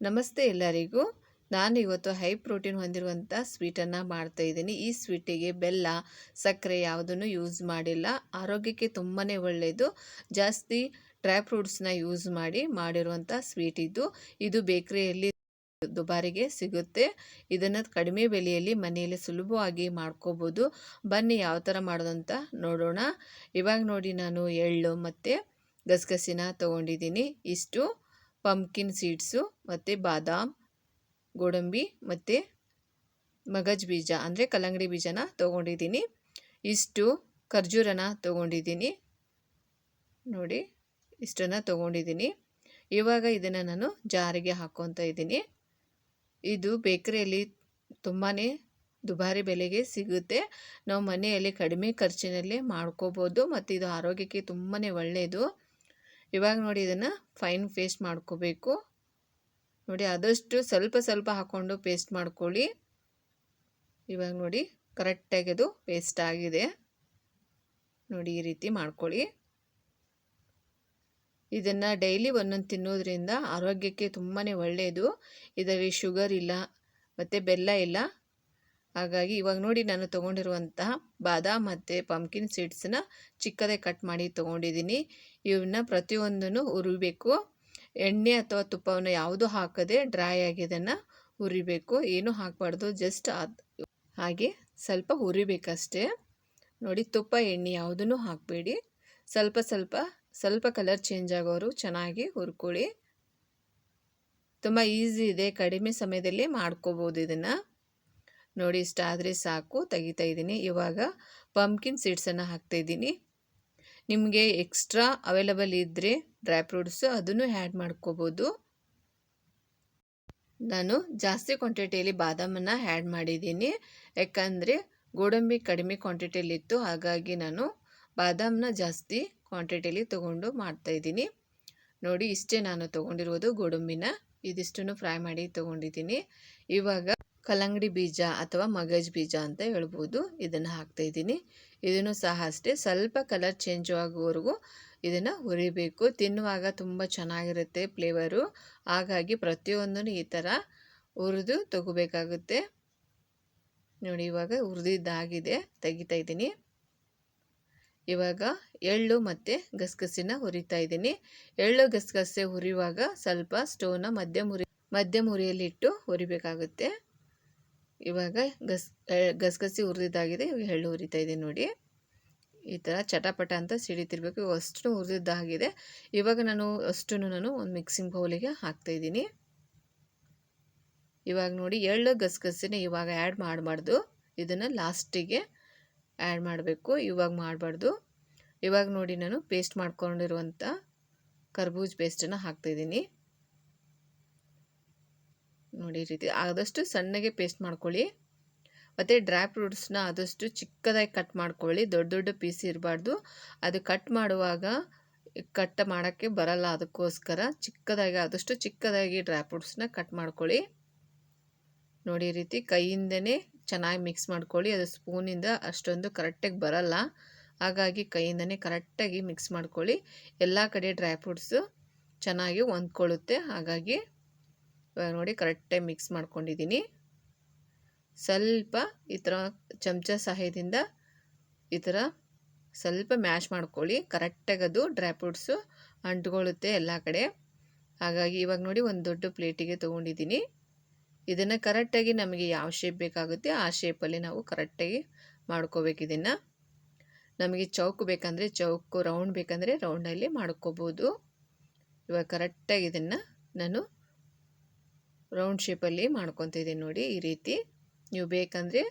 ನಮಸ್ತೆ ಎಲ್ಲರಿಗೂ. ನಾನು ಇವತ್ತು ಹೈ ಪ್ರೋಟೀನ್ ಹೊಂದಿರುವಂಥ ಸ್ವೀಟನ್ನು ಮಾಡ್ತಾ ಇದ್ದೀನಿ. ಈ ಸ್ವೀಟಿಗೆ ಬೆಲ್ಲ, ಸಕ್ಕರೆ ಯಾವುದನ್ನು ಯೂಸ್ ಮಾಡಿಲ್ಲ. ಆರೋಗ್ಯಕ್ಕೆ ತುಂಬಾ ಒಳ್ಳೆಯದು. ಜಾಸ್ತಿ ಡ್ರೈ ಫ್ರೂಟ್ಸ್ನ ಯೂಸ್ ಮಾಡಿ ಮಾಡಿರುವಂಥ ಸ್ವೀಟ್ ಇದು. ಇದು ಬೇಕ್ರಿಯಲ್ಲಿ ದುಬಾರಿಗೆ ಸಿಗುತ್ತೆ. ಇದನ್ನು ಕಡಿಮೆ ಬೆಲೆಯಲ್ಲಿ ಮನೆಯಲ್ಲಿ ಸುಲಭವಾಗಿ ಮಾಡ್ಕೋಬೋದು. ಬನ್ನಿ ಯಾವ ಥರ ಮಾಡೋದಂತ ನೋಡೋಣ. ಇವಾಗ ನೋಡಿ ನಾನು ಎಳ್ಳು ಮತ್ತು ಗಸಗಸಿನ ತೊಗೊಂಡಿದ್ದೀನಿ. ಇಷ್ಟು. ಪಂಪ್ಕಿನ್ ಸೀಡ್ಸು ಮತ್ತು ಬಾದಾಮ್, ಗೋಡಂಬಿ ಮತ್ತು ಮಗಜ್ ಬೀಜ, ಅಂದರೆ ಕಲ್ಲಂಗಡಿ ಬೀಜನ ತೊಗೊಂಡಿದ್ದೀನಿ. ಇಷ್ಟು ಖರ್ಜೂರನ ತೊಗೊಂಡಿದ್ದೀನಿ. ನೋಡಿ, ಇಷ್ಟನ್ನು ತೊಗೊಂಡಿದ್ದೀನಿ. ಇವಾಗ ಇದನ್ನು ನಾನು ಜಾರಿಗೆ ಹಾಕ್ಕೊತ ಇದ್ದೀನಿ. ಇದು ಬೇಕರಿಯಲ್ಲಿ ತುಂಬಾ ದುಬಾರಿ ಬೆಲೆಗೆ ಸಿಗುತ್ತೆ. ನಾವು ಮನೆಯಲ್ಲಿ ಕಡಿಮೆ ಖರ್ಚಿನಲ್ಲಿ ಮಾಡ್ಕೋಬೋದು, ಮತ್ತು ಇದು ಆರೋಗ್ಯಕ್ಕೆ ತುಂಬಾ ಒಳ್ಳೆಯದು ಇವಾಗ ನೋಡಿ ಇದನ್ನು ಫೈನ್ ಪೇಸ್ಟ್ ಮಾಡ್ಕೋಬೇಕು. ನೋಡಿ ಆದಷ್ಟು ಸ್ವಲ್ಪ ಸ್ವಲ್ಪ ಹಾಕ್ಕೊಂಡು ಪೇಸ್ಟ್ ಮಾಡ್ಕೊಳ್ಳಿ. ಇವಾಗ ನೋಡಿ ಕರೆಕ್ಟಾಗಿ ಅದು ಪೇಸ್ಟ್ ಆಗಿದೆ. ನೋಡಿ ಈ ರೀತಿ ಮಾಡ್ಕೊಳ್ಳಿ. ಇದನ್ನು ಡೈಲಿ ಒಂದೊಂದು ತಿನ್ನೋದ್ರಿಂದ ಆರೋಗ್ಯಕ್ಕೆ ತುಂಬಾ ಒಳ್ಳೆಯದು ಇದರಲ್ಲಿ ಶುಗರ್ ಇಲ್ಲ, ಮತ್ತು ಬೆಲ್ಲ ಇಲ್ಲ ಹಾಗಾಗಿ ಇವಾಗ ನೋಡಿ ನಾನು ತೊಗೊಂಡಿರುವಂತಹ ಬಾದಾಮ್ ಮತ್ತು ಪಂಪ್ಕಿನ್ ಸೀಡ್ಸನ್ನ ಚಿಕ್ಕದೇ ಕಟ್ ಮಾಡಿ ತೊಗೊಂಡಿದ್ದೀನಿ. ಇವನ್ನ ಪ್ರತಿಯೊಂದನ್ನು ಹುರಿಬೇಕು. ಎಣ್ಣೆ ಅಥವಾ ತುಪ್ಪವನ್ನು ಯಾವುದು ಹಾಕದೆ ಡ್ರೈ ಆಗಿದನ್ನು ಹುರಿಬೇಕು. ಏನು ಹಾಕಬಾರ್ದು ಜಸ್ಟ್ ಹಾಗೆ ಸ್ವಲ್ಪ ಹುರಿಬೇಕಷ್ಟೇ. ನೋಡಿ ತುಪ್ಪ, ಎಣ್ಣೆ ಯಾವುದನ್ನು ಹಾಕಬೇಡಿ. ಸ್ವಲ್ಪ ಸ್ವಲ್ಪ ಸ್ವಲ್ಪ ಕಲರ್ ಚೇಂಜ್ ಆಗೋರು ಚೆನ್ನಾಗಿ ಹುರ್ಕೊಳ್ಳಿ. ತುಂಬ ಈಸಿ ಇದೆ, ಕಡಿಮೆ ಸಮಯದಲ್ಲಿ ಮಾಡ್ಕೋಬೋದು ಇದನ್ನು. ನೋಡಿ ಇಷ್ಟ ಆದರೆ ಸಾಕು. ತೆಗಿತಾ ಇದ್ದೀನಿ. ಇವಾಗ ಪಂಪ್ಕಿನ್ ಸೀಡ್ಸನ್ನು ಹಾಕ್ತಾಯಿದ್ದೀನಿ ನಿಮಗೆ ಎಕ್ಸ್ಟ್ರಾ ಅವೈಲಬಲ್ ಇದ್ದರೆ ಡ್ರೈ ಫ್ರೂಟ್ಸು ಅದನ್ನು ಆ್ಯಡ್ ಮಾಡ್ಕೋಬೋದು. ನಾನು ಜಾಸ್ತಿ ಕ್ವಾಂಟಿಟಿಯಲ್ಲಿ ಬಾದಾಮನ್ನು ಆ್ಯಡ್ ಮಾಡಿದ್ದೀನಿ. ಯಾಕಂದರೆ ಗೋಡಂಬಿ ಕಡಿಮೆ ಕ್ವಾಂಟಿಟಿಯಲ್ಲಿತ್ತು ಹಾಗಾಗಿ ನಾನು ಬಾದಾಮನ್ನ ಜಾಸ್ತಿ ಕ್ವಾಂಟಿಟಿಯಲ್ಲಿ ತೊಗೊಂಡು ಮಾಡ್ತಾಯಿದ್ದೀನಿ ನೋಡಿ, ಇಷ್ಟೇ ನಾನು ತೊಗೊಂಡಿರೋದು ಗೋಡಂಬಿನ. ಇದಿಷ್ಟನ್ನು ಫ್ರೈ ಮಾಡಿ ತೊಗೊಂಡಿದ್ದೀನಿ. ಇವಾಗ ಕಲ್ಲಂಗಡಿ ಬೀಜ ಅಥವಾ ಮಗಜ್ ಬೀಜ ಅಂತ ಹೇಳ್ಬೋದು. ಇದನ್ನು ಹಾಕ್ತಾ ಇದ್ದೀನಿ. ಇದನ್ನು ಸಹ ಅಷ್ಟೇ ಸ್ವಲ್ಪ ಕಲರ್ ಚೇಂಜ್ ಆಗುವವರೆಗೂ ಇದನ್ನು ಹುರಿಬೇಕು. ತಿನ್ನುವಾಗ ತುಂಬ ಚೆನ್ನಾಗಿರುತ್ತೆ ಫ್ಲೇವರು ಹಾಗಾಗಿ ಪ್ರತಿಯೊಂದನ್ನು ಈ ಥರ ಹುರಿದು ತೊಗೋಬೇಕಾಗುತ್ತೆ. ನೋಡಿ ಇವಾಗ ಹುರಿದಿದ್ದಾಗಿದೆ, ತೆಗಿತಾ ಇದ್ದೀನಿ. ಇವಾಗ ಎಳ್ಳು ಮತ್ತು ಗಸಗಸಿನ ಹುರಿತಾ ಇದ್ದೀನಿ. ಎಳ್ಳು ಗಸಗಸೆ ಹುರಿಯುವಾಗ ಸ್ವಲ್ಪ ಸ್ಟೋವ್ನ ಮಧ್ಯಮ ಹುರಿ ಮಧ್ಯಮ ಹುರಿಯಲ್ಲಿಟ್ಟು ಹುರಿಬೇಕಾಗುತ್ತೆ. ಇವಾಗ ಗಸ್ ಗಸಗಸಿ ಹುರಿದಿದ್ದಾಗಿದೆ ಎಳ್ಳು ಹುರಿತಾ ಇದೆ ನೋಡಿ. ಈ ಥರ ಚಟಪಟ ಅಂತ ಸಿಡಿತಿರ್ಬೇಕು ಅಷ್ಟು ಹುರಿದಿದ್ದಾಗಿದೆ. ಇವಾಗ ನಾನು ಅಷ್ಟು ನಾನು ಒಂದು ಮಿಕ್ಸಿಂಗ್ ಬೌಲಿಗೆ ಹಾಕ್ತಾಯಿದ್ದೀನಿ ಇವಾಗ ನೋಡಿ ಎಳ್ಳು ಗಸಗಸಿನ ಇವಾಗ ಆ್ಯಡ್ ಮಾಡಬಾರ್ದು. ಇದನ್ನು ಲಾಸ್ಟಿಗೆ ಆ್ಯಡ್ ಮಾಡಬೇಕು. ಇವಾಗ ಮಾಡಬಾರ್ದು. ಇವಾಗ ನೋಡಿ ನಾನು ಪೇಸ್ಟ್ ಮಾಡ್ಕೊಂಡಿರುವಂಥ ಕರ್ಬೂಜ್ ಪೇಸ್ಟನ್ನು ಹಾಕ್ತಾಯಿದ್ದೀನಿ ನೋಡಿ ಈ ರೀತಿ ಆದಷ್ಟು ಸಣ್ಣಗೆ ಪೇಸ್ಟ್ ಮಾಡ್ಕೊಳ್ಳಿ. ಮತ್ತು ಡ್ರೈ ಫ್ರೂಟ್ಸ್ನ ಆದಷ್ಟು ಚಿಕ್ಕದಾಗಿ ಕಟ್ ಮಾಡ್ಕೊಳ್ಳಿ. ದೊಡ್ಡ ದೊಡ್ಡ ಪೀಸ್ ಇರಬಾರ್ದು. ಅದು ಕಟ್ ಮಾಡುವಾಗ ಕಟ್ ಮಾಡೋಕ್ಕೆ ಬರಲ್ಲ ಅದಕ್ಕೋಸ್ಕರ ಚಿಕ್ಕದಾಗಿ, ಆದಷ್ಟು ಚಿಕ್ಕದಾಗಿ ಡ್ರೈ ಫ್ರೂಟ್ಸ್ನ ಕಟ್ ಮಾಡ್ಕೊಳ್ಳಿ. ನೋಡಿ ರೀತಿ ಕೈಯಿಂದನೇ ಚೆನ್ನಾಗಿ ಮಿಕ್ಸ್ ಮಾಡ್ಕೊಳ್ಳಿ. ಅದು ಸ್ಪೂನಿಂದ ಅಷ್ಟೊಂದು ಕರೆಕ್ಟಾಗಿ ಬರಲ್ಲ. ಹಾಗಾಗಿ ಕೈಯಿಂದನೇ ಕರೆಕ್ಟಾಗಿ ಮಿಕ್ಸ್ ಮಾಡ್ಕೊಳ್ಳಿ. ಎಲ್ಲ ಕಡೆ ಡ್ರೈ ಫ್ರೂಟ್ಸು ಚೆನ್ನಾಗಿ ಹೊಂದ್ಕೊಳ್ಳುತ್ತೆ. ಹಾಗಾಗಿ ನೋಡಿ ಕರೆಕ್ಟಾಗಿ ಮಿಕ್ಸ್ ಮಾಡ್ಕೊಂಡಿದ್ದೀನಿ. ಸ್ವಲ್ಪ ಈ ಥರ ಚಮಚ ಸಹಾಯದಿಂದ ಈ ಥರ ಸ್ವಲ್ಪ ಮ್ಯಾಶ್ ಮಾಡ್ಕೊಳ್ಳಿ. ಕರೆಕ್ಟಾಗಿ ಅದು ಡ್ರೈ ಫ್ರೂಟ್ಸು ಅಂಟ್ಕೊಳ್ಳುತ್ತೆ ಎಲ್ಲ ಕಡೆ. ಹಾಗಾಗಿ ಇವಾಗ ನೋಡಿ ಒಂದು ದೊಡ್ಡ ಪ್ಲೇಟಿಗೆ ತೊಗೊಂಡಿದ್ದೀನಿ. ಇದನ್ನು ಕರೆಕ್ಟಾಗಿ ನಮಗೆ ಯಾವ ಶೇಪ್ ಬೇಕಾಗುತ್ತೆ ಆ ಶೇಪಲ್ಲಿ ನಾವು ಕರೆಕ್ಟಾಗಿ ಮಾಡ್ಕೋಬೇಕು ಇದನ್ನು. ನಮಗೆ ಚೌಕ್ ಬೇಕಂದರೆ ಚೌಕು ರೌಂಡ್ ಬೇಕಂದರೆ ರೌಂಡಲ್ಲಿ ಮಾಡ್ಕೋಬೋದು. ಇವಾಗ ಕರೆಕ್ಟಾಗಿ ಇದನ್ನು ನಾನು ರೌಂಡ್ ಶೇಪಲ್ಲಿ ಮಾಡ್ಕೊತಿದ್ದೀನಿ ನೋಡಿ ಈ ರೀತಿ. ನೀವು ಬೇಕಂದರೆ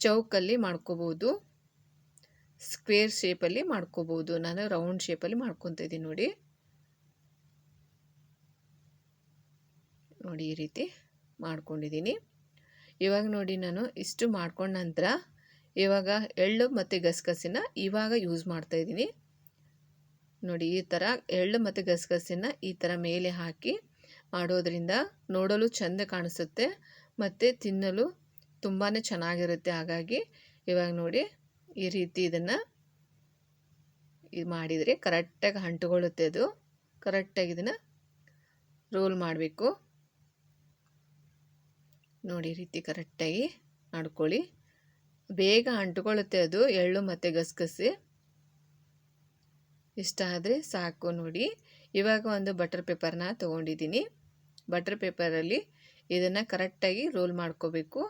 ಚೌಕಲ್ಲಿ ಮಾಡ್ಕೋಬೋದು. ಸ್ಕ್ವೇರ್ ಶೇಪಲ್ಲಿ ಮಾಡ್ಕೋಬೋದು. ನಾನು ರೌಂಡ್ ಶೇಪಲ್ಲಿ ಮಾಡ್ಕೊತಿದ್ದೀನಿ ನೋಡಿ. ನೋಡಿ ಈ ರೀತಿ. ಮಾಡ್ಕೊಂಡಿದ್ದೀನಿ. ಇವಾಗ ನೋಡಿ ನಾನು ಇಷ್ಟು ಮಾಡ್ಕೊಂಡ ನಂತರ ಇವಾಗ ಎಳ್ಳು ಮತ್ತು ಗಸಗಸಿನ ಇವಾಗ ಯೂಸ್ ಮಾಡ್ತಾಯಿದ್ದೀನಿ ನೋಡಿ ಈ ಥರ ಎಳ್ಳು ಮತ್ತು ಗಸಗಸಿನ ಈ ಥರ ಮೇಲೆ ಹಾಕಿ ಮಾಡೋದ್ರಿಂದ ನೋಡಲು ಚೆಂದ ಕಾಣಿಸುತ್ತೆ ಮತ್ತು ತಿನ್ನಲು ತುಂಬಾ ಚೆನ್ನಾಗಿರುತ್ತೆ. ಹಾಗಾಗಿ ಇವಾಗ ನೋಡಿ ಈ ರೀತಿ ಇದನ್ನು ಇದು ಮಾಡಿದರೆ ಕರೆಕ್ಟಾಗಿ ಅಂಟುಕೊಳ್ಳುತ್ತೆ ಅದು. ಕರೆಕ್ಟಾಗಿ ಇದನ್ನು ರೋಲ್ ಮಾಡಬೇಕು. ನೋಡಿ ರೀತಿ ಕರೆಕ್ಟಾಗಿ ಮಾಡ್ಕೊಳ್ಳಿ. ಬೇಗ ಅಂಟ್ಕೊಳ್ಳುತ್ತೆ ಅದು, ಎಳ್ಳು ಮತ್ತು ಗಸಗಸೆ. ಇಷ್ಟ ಆದರೆ ಸಾಕು ನೋಡಿ. ಇವಾಗ ಒಂದು ಬಟರ್ ಪೇಪರ್ನ ತೊಗೊಂಡಿದ್ದೀನಿ. ಬಟರ್ ಪೇಪರಲ್ಲಿ ಇದನ್ನು ಕರೆಕ್ಟಾಗಿ ರೋಲ್ ಮಾಡ್ಕೋಬೇಕು.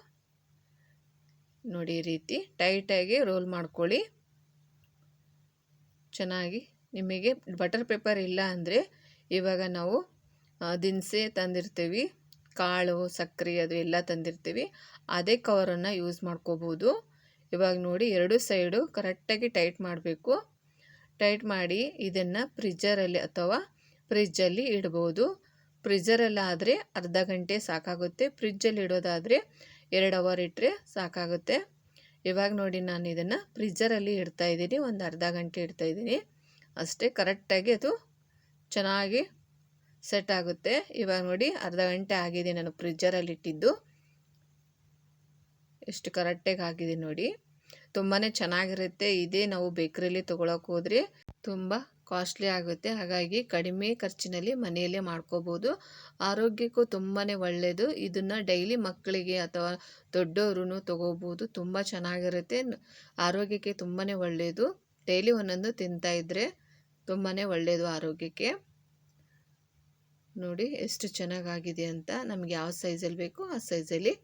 ನೋಡಿ ಈ ರೀತಿ ಟೈಟಾಗಿ ರೋಲ್ ಮಾಡ್ಕೊಳ್ಳಿ. ಚೆನ್ನಾಗಿ ನಿಮಗೆ ಬಟರ್ ಪೇಪರ್ ಇಲ್ಲ ಅಂದರೆ ಇವಾಗ ನಾವು ದಿನಸೆ ತಂದಿರ್ತೀವಿ. ಕಾಳು, ಸಕ್ಕರೆ ಅದು ಎಲ್ಲ ತಂದಿರ್ತೀವಿ. ಅದೇ ಕವರನ್ನು ಯೂಸ್ ಮಾಡ್ಕೋಬೋದು. ಇವಾಗ ನೋಡಿ ಎರಡು ಸೈಡು ಕರೆಕ್ಟಾಗಿ ಟೈಟ್ ಮಾಡಬೇಕು. ಟೈಟ್ ಮಾಡಿ ಇದನ್ನು ಫ್ರಿಜ್ಜರಲ್ಲಿ ಅಥವಾ ಫ್ರಿಜ್ಜಲ್ಲಿ ಇಡ್ಬೋದು. ಫ್ರಿಜ್ಜರಲ್ಲಾದರೆ ಅರ್ಧ ಗಂಟೆ ಸಾಕಾಗುತ್ತೆ. ಫ್ರಿಜ್ಜಲ್ಲಿ ಇಡೋದಾದರೆ ಎರಡು ಅವರ್ ಇಟ್ಟರೆ ಸಾಕಾಗುತ್ತೆ. ಇವಾಗ ನೋಡಿ ನಾನು ಇದನ್ನು ಫ್ರಿಜ್ಜರಲ್ಲಿ ಇಡ್ತಾ ಇದ್ದೀನಿ. ಒಂದು ಅರ್ಧ ಗಂಟೆ ಇಡ್ತಾ ಇದ್ದೀನಿ. ಅಷ್ಟೇ ಕರೆಕ್ಟಾಗಿ ಅದು ಚೆನ್ನಾಗಿ ಸೆಟ್ ಆಗುತ್ತೆ. ಇವಾಗ ನೋಡಿ, ಅರ್ಧ ಗಂಟೆ ಆಗಿದೆ ನಾನು ಫ್ರಿಜ್ಜರಲ್ಲಿ ಇಟ್ಟಿದ್ದು. ಎಷ್ಟು ಕರೆಕ್ಟಾಗಿ ಆಗಿದೆ ನೋಡಿ. ತುಂಬಾ ಚೆನ್ನಾಗಿರುತ್ತೆ. ಇದೇ ನಾವು ಬೇಕ್ರಿಯಲ್ಲಿ ತೊಗೊಳಕ್ಕೆ ಹೋದರೆ ತುಂಬ ಕಾಸ್ಟ್ಲಿ ಆಗುತ್ತೆ. ಹಾಗಾಗಿ ಕಡಿಮೆ ಖರ್ಚಿನಲ್ಲಿ ಮನೆಯಲ್ಲೇ ಮಾಡ್ಕೋಬೋದು. ಆರೋಗ್ಯಕ್ಕೂ ತುಂಬಾ ಒಳ್ಳೆಯದು ಇದನ್ನು ಡೈಲಿ ಮಕ್ಕಳಿಗೆ ಅಥವಾ ದೊಡ್ಡವರು ತೊಗೋಬೋದು. ತುಂಬ ಚೆನ್ನಾಗಿರುತ್ತೆ. ಆರೋಗ್ಯಕ್ಕೆ ತುಂಬಾ ಒಳ್ಳೆಯದು ಡೈಲಿ ಒಂದೊಂದು ತಿಂತಾಯಿದ್ರೆ ತುಂಬಾ ಒಳ್ಳೆಯದು ಆರೋಗ್ಯಕ್ಕೆ. ನೋಡಿ ಎಷ್ಟು ಚೆನ್ನಾಗಾಗಿದೆ ಅಂತ ನಮಗೆ ಯಾವ ಸೈಜಲ್ಲಿ ಬೇಕೋ ಆ ಸೈಜಲ್ಲಿ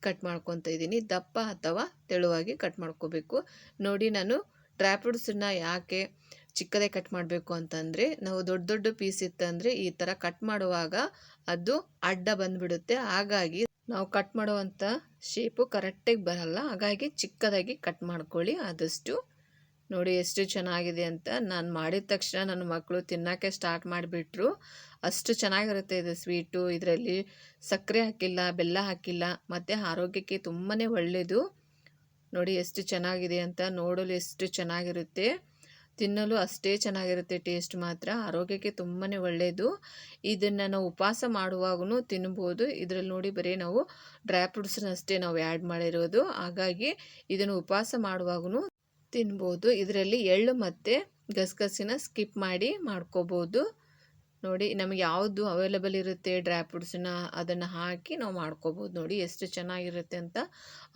ಕಟ್ ಮಾಡ್ಕೊತ ಇದ್ದೀನಿ. ದಪ್ಪ ಅಥವಾ ತೆಳುವಾಗಿ ಕಟ್ ಮಾಡ್ಕೋಬೇಕು. ನೋಡಿ ನಾನು ಡ್ರೈ ಯಾಕೆ ಚಿಕ್ಕದೇ ಕಟ್ ಮಾಡಬೇಕು ಅಂತಂದರೆ ನಾವು ದೊಡ್ಡ ದೊಡ್ಡ ಪೀಸ್ ಇತ್ತಂದರೆ ಈ ಥರ ಕಟ್ ಮಾಡುವಾಗ ಅದು ಅಡ್ಡ ಬಂದುಬಿಡುತ್ತೆ. ಹಾಗಾಗಿ ನಾವು ಕಟ್ ಮಾಡುವಂಥ ಶೇಪು ಕರೆಕ್ಟಾಗಿ ಬರಲ್ಲ. ಹಾಗಾಗಿ ಚಿಕ್ಕದಾಗಿ ಕಟ್ ಮಾಡ್ಕೊಳ್ಳಿ ಆದಷ್ಟು. ನೋಡಿ ಎಷ್ಟು ಚೆನ್ನಾಗಿದೆ ಅಂತ ನಾನು ಮಾಡಿದ ತಕ್ಷಣ ನನ್ನ ಮಕ್ಕಳು ತಿನ್ನೋಕ್ಕೆ ಸ್ಟಾರ್ಟ್ ಮಾಡಿಬಿಟ್ರು. ಅಷ್ಟು ಚೆನ್ನಾಗಿರುತ್ತೆ ಇದು ಸ್ವೀಟು. ಇದರಲ್ಲಿ ಸಕ್ಕರೆ ಹಾಕಿಲ್ಲ, ಬೆಲ್ಲ ಹಾಕಿಲ್ಲ, ಮತ್ತು ಆರೋಗ್ಯಕ್ಕೆ ತುಂಬಾ ಒಳ್ಳೆಯದು ನೋಡಿ ಎಷ್ಟು ಚೆನ್ನಾಗಿದೆ ಅಂತ ನೋಡಲು ಎಷ್ಟು ಚೆನ್ನಾಗಿರುತ್ತೆ. ತಿನ್ನಲು ಅಷ್ಟೇ ಚೆನ್ನಾಗಿರುತ್ತೆ ಟೇಸ್ಟ್ ಮಾತ್ರ. ಆರೋಗ್ಯಕ್ಕೆ ತುಂಬಾ ಒಳ್ಳೆಯದು ಇದನ್ನು ನಾವು ಉಪವಾಸ ಮಾಡುವಾಗೂ ತಿನ್ಬೋದು. ಇದರಲ್ಲಿ ನೋಡಿ ಬರೀ ನಾವು ಡ್ರೈ ಫ್ರೂಟ್ಸ್ನ ಅಷ್ಟೇ ನಾವು ಆ್ಯಡ್ ಮಾಡಿರೋದು. ಹಾಗಾಗಿ ಇದನ್ನು ಉಪವಾಸ ಮಾಡುವಾಗೂ ತಿನ್ಬೋದು. ಇದರಲ್ಲಿ ಎಳ್ಳು ಮತ್ತು ಗಸಗಸಿನ ಸ್ಕಿಪ್ ಮಾಡಿ ಮಾಡ್ಕೋಬೋದು. ನೋಡಿ ನಮಗೆ ಯಾವುದು ಅವೈಲೇಬಲ್ ಇರುತ್ತೆ ಡ್ರೈ ಫ್ರೂಟ್ಸನ್ನ ಅದನ್ನು ಹಾಕಿ ನಾವು ಮಾಡ್ಕೋಬೋದು ನೋಡಿ ಎಷ್ಟು ಚೆನ್ನಾಗಿರುತ್ತೆ ಅಂತ.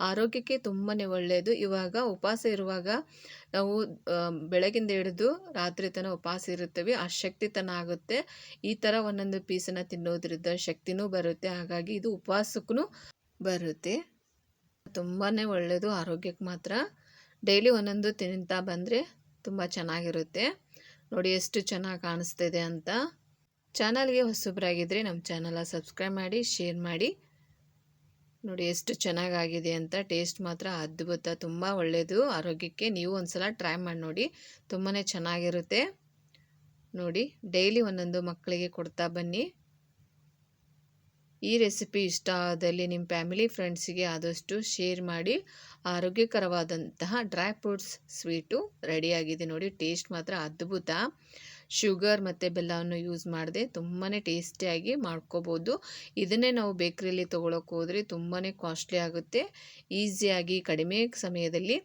ಆರೋಗ್ಯಕ್ಕೆ ತುಂಬಾ ಒಳ್ಳೆಯದು ಇವಾಗ ಉಪವಾಸ ಇರುವಾಗ ನಾವು ಬೆಳಗಿಂದ ಹಿಡಿದು ರಾತ್ರಿ ತನಕ ಉಪವಾಸ ಇರುತ್ತೇವೆ. ಆ ಶಕ್ತಿ ತನ ಆಗುತ್ತೆ. ಈ ಥರ ಒಂದೊಂದು ಪೀಸನ್ನು ತಿನ್ನೋದ್ರಿಂದ ಶಕ್ತಿನೂ ಬರುತ್ತೆ. ಹಾಗಾಗಿ ಇದು ಉಪವಾಸಕ್ಕೂ ಬರುತ್ತೆ. ತುಂಬಾ ಒಳ್ಳೆಯದು ಆರೋಗ್ಯಕ್ಕೆ ಮಾತ್ರ. ಡೈಲಿ ಒಂದೊಂದು ತಿಂತಾ ಬಂದರೆ ತುಂಬ ಚೆನ್ನಾಗಿರುತ್ತೆ. ನೋಡಿ ಎಷ್ಟು ಚೆನ್ನಾಗಿ ಕಾಣಿಸ್ತಿದೆ ಅಂತ. ಚಾನಲ್ಗೆ ಹೊಸಬ್ರಾಗಿದ್ದರೆ ನಮ್ಮ ಚಾನಲ ಸಬ್ಸ್ಕ್ರೈಬ್ ಮಾಡಿ, ಶೇರ್ ಮಾಡಿ. ನೋಡಿ ಎಷ್ಟು ಚೆನ್ನಾಗಾಗಿದೆ ಅಂತ ಟೇಸ್ಟ್ ಮಾತ್ರ ಅದ್ಭುತ, ತುಂಬ ಒಳ್ಳೆಯದು ಆರೋಗ್ಯಕ್ಕೆ ನೀವು ಒಂದ್ಸಲ ಟ್ರೈ ಮಾಡಿ ನೋಡಿ ತುಂಬಾ ಚೆನ್ನಾಗಿರುತ್ತೆ. ನೋಡಿ, ಡೈಲಿ ಒಂದೊಂದು ಮಕ್ಕಳಿಗೆ ಕೊಡ್ತಾ ಬನ್ನಿ. ಈ ರೆಸಿಪಿ ಇಷ್ಟ ಆದಲ್ಲಿ ನಿಮ್ಮ ಫ್ಯಾಮಿಲಿ ಫ್ರೆಂಡ್ಸಿಗೆ ಆದಷ್ಟು ಶೇರ್ ಮಾಡಿ. ಆರೋಗ್ಯಕರವಾದಂತಹ ಡ್ರೈ ಫ್ರೂಟ್ಸ್, ಸ್ವೀಟು ರೆಡಿಯಾಗಿದೆ ನೋಡಿ, ಟೇಸ್ಟ್ ಮಾತ್ರ ಅದ್ಭುತ. ಶುಗರ್ ಮತ್ತು ಬೆಲ್ಲವನ್ನು ಯೂಸ್ ಮಾಡದೆ ತುಂಬಾ ಟೇಸ್ಟಿಯಾಗಿ ಮಾಡ್ಕೋಬೋದು. ಇದನ್ನೇ ನಾವು ಬೇಕ್ರಿಯಲ್ಲಿ ತೊಗೊಳಕ್ಕೆ ಹೋದರೆ ತುಂಬಾ ಕಾಸ್ಟ್ಲಿ ಆಗುತ್ತೆ. ಈಸಿಯಾಗಿ ಕಡಿಮೆ ಸಮಯದಲ್ಲಿ,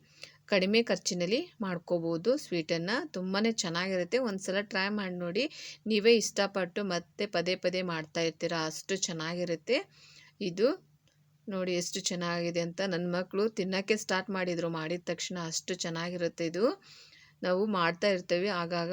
ಕಡಿಮೆ ಖರ್ಚಿನಲ್ಲಿ ಮಾಡ್ಕೋಬೋದು ಸ್ವೀಟನ್ನು ತುಂಬಾ ಚೆನ್ನಾಗಿರುತ್ತೆ. ಒಂದು ಸಲ ಟ್ರೈ ಮಾಡಿ ನೋಡಿ. ನೀವೇ ಇಷ್ಟಪಟ್ಟು ಮತ್ತೆ ಪದೇ ಪದೇ ಮಾಡ್ತಾ ಇರ್ತೀರ, ಅಷ್ಟು ಚೆನ್ನಾಗಿರುತ್ತೆ. ಇದು ನೋಡಿ ಎಷ್ಟು ಚೆನ್ನಾಗಿದೆ ಅಂತ ನನ್ನ ಮಕ್ಕಳು ತಿನ್ನೋಕ್ಕೆ ಸ್ಟಾರ್ಟ್ ಮಾಡಿದರು, ಮಾಡಿದ ತಕ್ಷಣ ಅಷ್ಟು ಚೆನ್ನಾಗಿರುತ್ತೆ ಇದು. ನಾವು ಮಾಡ್ತಾ ಇರ್ತೇವೆ. ಆಗಾಗ